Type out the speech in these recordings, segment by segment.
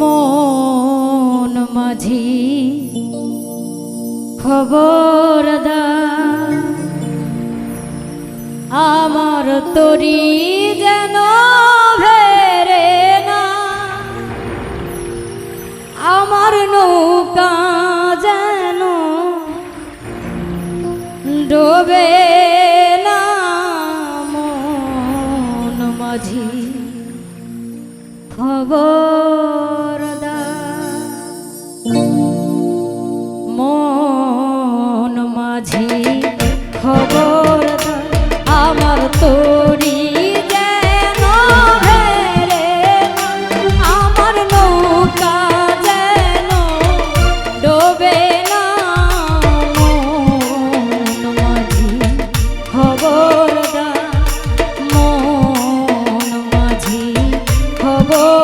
মন মাঝি খবর আমার তরি যেন ভেরে না। আমার নৌকা যেন ডোবে খবরদা মন মাঝি খবর আমার তো Oh.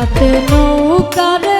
রাতে নৌকারে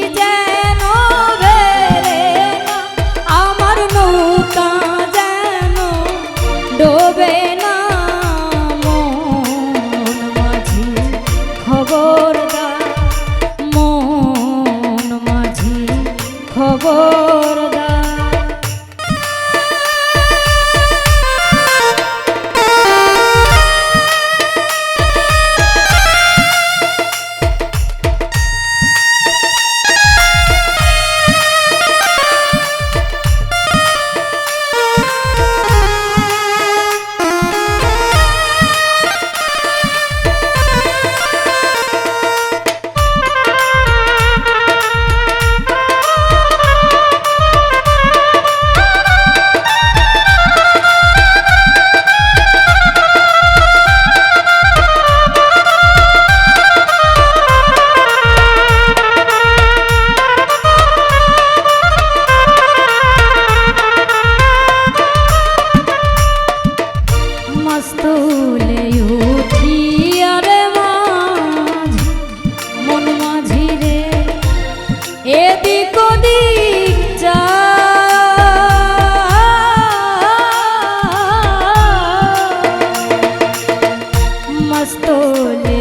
Oh. এদিক ওদিক যা। মস্তলে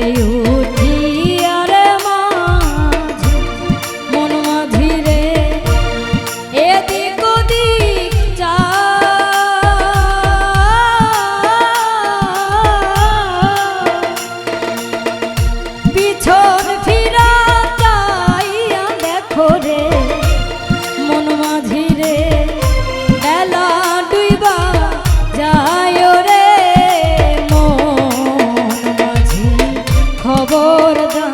খবর